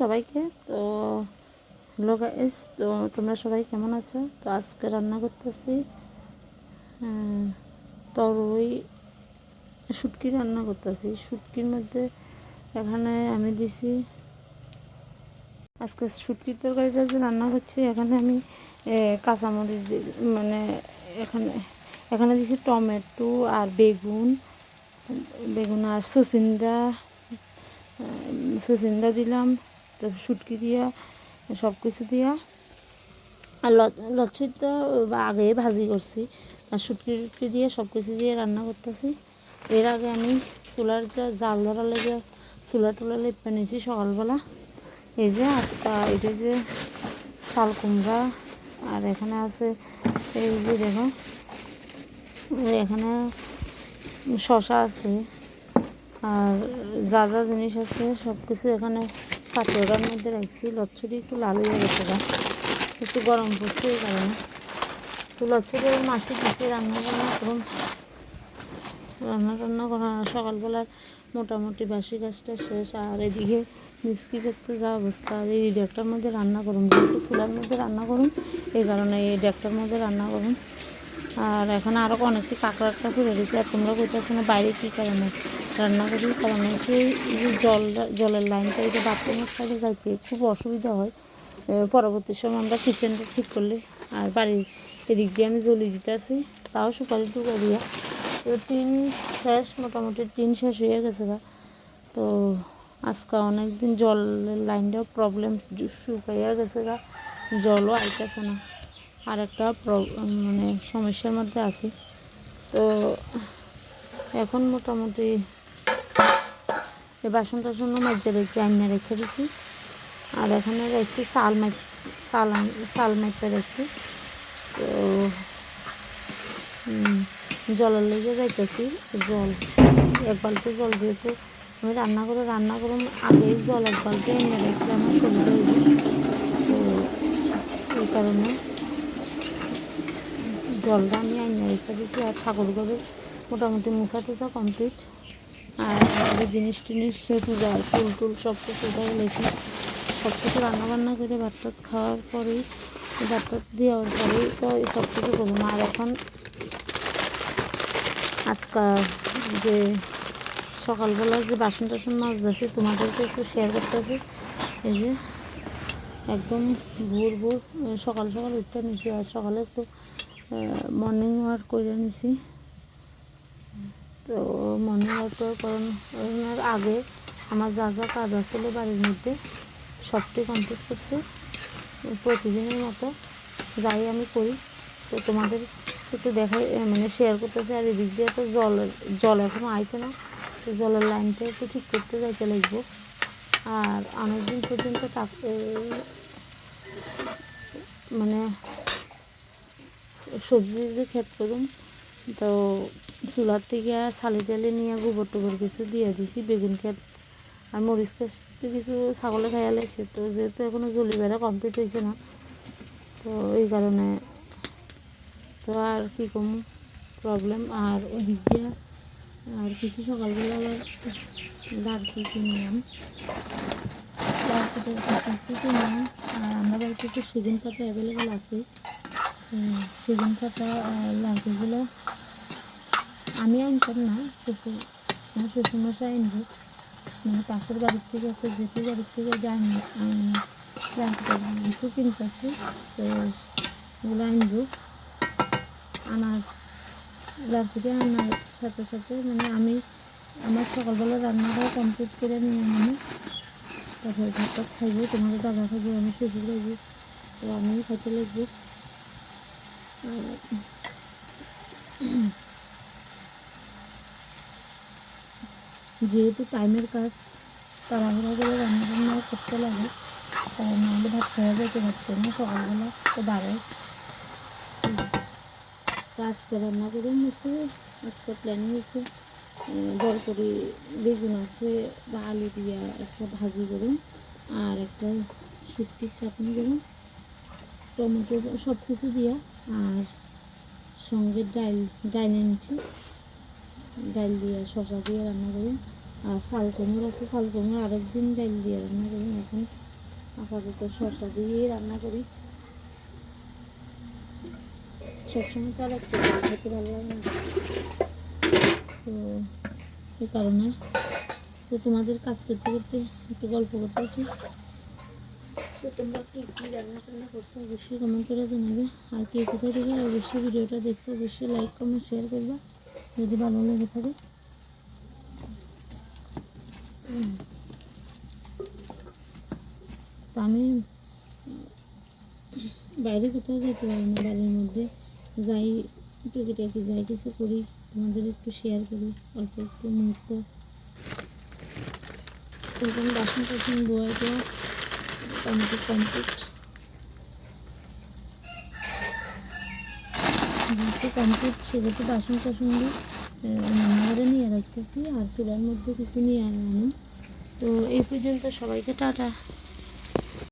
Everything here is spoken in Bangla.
সবাইকে। তো হ্যালো গাইস তো তোমরা সবাই কেমন আছো? তো আজকে রান্না করতেছি তরই শুটকি রান্না করতেছি। শুটকির মধ্যে এখানে আমি দিছি, আজকে শুটকির তরকারিটা যে রান্না করছি, এখানে আমি কাঁচামরিচ মানে এখানে এখানে দিছি টমেটো আর বেগুন বেগুন আর সুসিন্দা সুসিন্দা দিলাম। তারপর শুটকি দিয়া, সব কিছু দিয়া। আর লচ্ছিটা আগে ভাজি করছি। আর শুটকি টুটকি দিয়ে সব কিছু দিয়ে রান্না করতেছি। এর আগে আমি চুলার যা জাল ধরা লেগে, চুলা টুলা লেপে নিয়েছি সকালবেলা। এই যে আজকা এটা যে শাল কুমড়া, আর এখানে আছে এই যে দেখো, এখানে শশা আছে। আর যা যা জিনিস আছে সব কিছু এখানে পাতোড়ার মধ্যে রাখছি, লচ্ছটি একটু লাল হয়ে গেছে একটু গরম পড়ছে এই কারণে। তো লচ্ছটি ওই মাসে দিতে রান্না বান্না করুন। রান্না টান্না করা সকালবেলার মোটামুটি বাসি গাছটা শেষ। আর এদিকে মিষ্টি করতে যা অবস্থা, আর এই ডেকটার মধ্যে রান্না করুন। যেহেতু চুলার মধ্যে রান্না করুন, এই কারণে এই ডেকটার মধ্যে রান্না করুন। আর এখানে আরও অনেকটি কাঁকড়ার কাছে রয়েছে আর তোমরা কোথাও না বাইরে কী কারণে? রান্না করি কারণ হচ্ছে জল, জলের লাইনটা এটা বাথরুমের সাইডে যাইতে খুব অসুবিধা হয়। পরবর্তী সময় আমরা কিচেনটা ঠিক করলে আর বাড়ির এদিক দিয়ে আমি জ্বলি দিতে আছি। তাও সুপারি টুকা দিয়া তো টিন শেষ, মোটামুটি টিন শেষ হয়ে গেছে গা। তো আজকে অনেক দিন জলের লাইনটাও প্রবলেম শুকাইয়া গেছে গা। জলও আইতেছে না। আর একটা মানে সমস্যার মধ্যে আছি। তো এখন মোটামুটি এই বাসন টাসনও মাঝে রেখে আইনা রেখে দিছি। আর এখানে রেখেছি চাল মাই চাল চাল মাইতে রেখেছি তো জলের লেগে যাইতেছি। জল এক বালতি জল যেহেতু আমি রান্না করে রান্না করুন আগেই জল এক বালতি এনে রেখে আমার হয়েছে তো, এই কারণে জলটা আমি আইনে রেখে আর ঠাকুর ঘরে মোটামুটি মুখা টুকা কমপ্লিট আর জিনিস টিনিস পূজা ফুল টুল সব কিছু উঠাই লেখি সব কিছু রান্না বান্না করে ভাত টাত খাওয়ার পরেই, ভাত টাত দেওয়ার পরেই তো এই সব কিছু করলাম আর এখন আজকাল যে সকালবেলা যে বাসন টাসন মাছ যাচ্ছে তোমাদেরকে একটু শেয়ার করতেছি। এই যে একদম ভোর ভোর, সকাল সকাল উঠতে নিছি আর সকালে একটু মর্নিং ওয়াক করে নিছি। তো মর্নিং ওয়াক করানোর আগে আমার যা যা কাজ আসলে বাড়ির মধ্যে সবটি কমপ্লিট করতে প্রতিদিনের মতো যাই আমি করি। তো তোমাদের একটু দেখাই মানে শেয়ার করতেছি আর এদিক দিয়ে তো জল জল এখনও আইছে না। তো জলের লাইনটা একটু ঠিক করতে যাইতে লাগবো। আর অনেকদিন পর্যন্ত মানে সবজি যে ক্ষেত করুম, তো চুলার থেকে ছালি টালি নিয়ে গোবর টোবর কিছু দিয়ে দিছি, বেগুন ক্ষেত আর মরিচ ক্ষেত কিছু ছাগলে খাইয়া লাগছে। তো যেহেতু এখনও জলি বেড়া কমপ্লিট হয়েছে না, তো এই কারণে তো আর কী কম প্রবলেম আর ওই দিক দিয়ে আর কিছু সকালবেলা আবার লাড়কি কিনলাম কিনলাম আর আমরা বাড়িতে তো সেগুন পাতা অ্যাভেলেবেল আছে। পাতা আর লাড়কিগুলো আমি আনতাম না শ্বশুর আমার শ্বশুরমশাই আনব। মানে পাশের বাড়ির থেকে একটা যেটি বাড়ির থেকে লাড়কিটা কিছু কিনতেছি তো ওগুলো আনব। আনার লাড়কিটা আনার সাথে সাথে মানে আমি আমার সকালবেলা রান্নাটা কমপ্লিট করে নিয়ে মানে তারপরে ভাতটা খাইবো তোমাকে দাদা খাইবো আমি শ্বশুর খাইবো তো আমিও খাইতে লাগবো। যেহেতু টাইমের কাজ তাড়াহুড়া করে রান্না বান্না করতে লাগে নাহলে ভাত খাওয়া যেতে পারতো না সকালবেলা তো বাড়ে। আজকে রান্না করে নিয়েছি, আজকে প্ল্যানিং হয়েছে বড় করে বেগুন আছে বা আলু দিয়ে একটা ভাজি করুন, আর একটা শুটকির চাটনি করুন। টমেটো সব কিছু দিয়া আর সঙ্গে ডাইল ডাল এনেছি। ডাইল দিয়ে শসা দিয়ে রান্না করি। আর ফাল কুমড়ো আছে ফাল কুমড়ো আরেকদিন ডাল দিয়ে রান্না করি। এখন আপাতত শসা দিয়ে রান্না করি। সবসময় তো আর একটা খেতে ভালো লাগে না। তো এই কারণে। তো তোমাদের কাজ করতে করতে একটু গল্প করতেছি তো অবশ্যই কমেন্ট করে জানাবে। আর কে কোথায় থেকে অবশ্যই ভিডিওটা দেখছ, অবশ্যই লাইক কমেন্ট শেয়ার করবে। যদি ভালো লেগে থাকে। আমি, বাইরে কোথাও যেতে পারি না, বাড়ির মধ্যে। যাই, টুকিটাকি যাই কিছু করি, তোমাদের একটু শেয়ার করি, অল্প একটু মুহূর্ত। এরকম বাসন টাসন ধোয়া দেওয়া টমেটো কমপ্লিট যেহেতু কমপ্লিট সেহেতু বাসন টাসনগুলো রান্নাঘরে নিয়ে রাখতেছি আর চুলার মধ্যে কিছু নিয়ে আনলাম তো এই পর্যন্ত সবাইকে টাটা।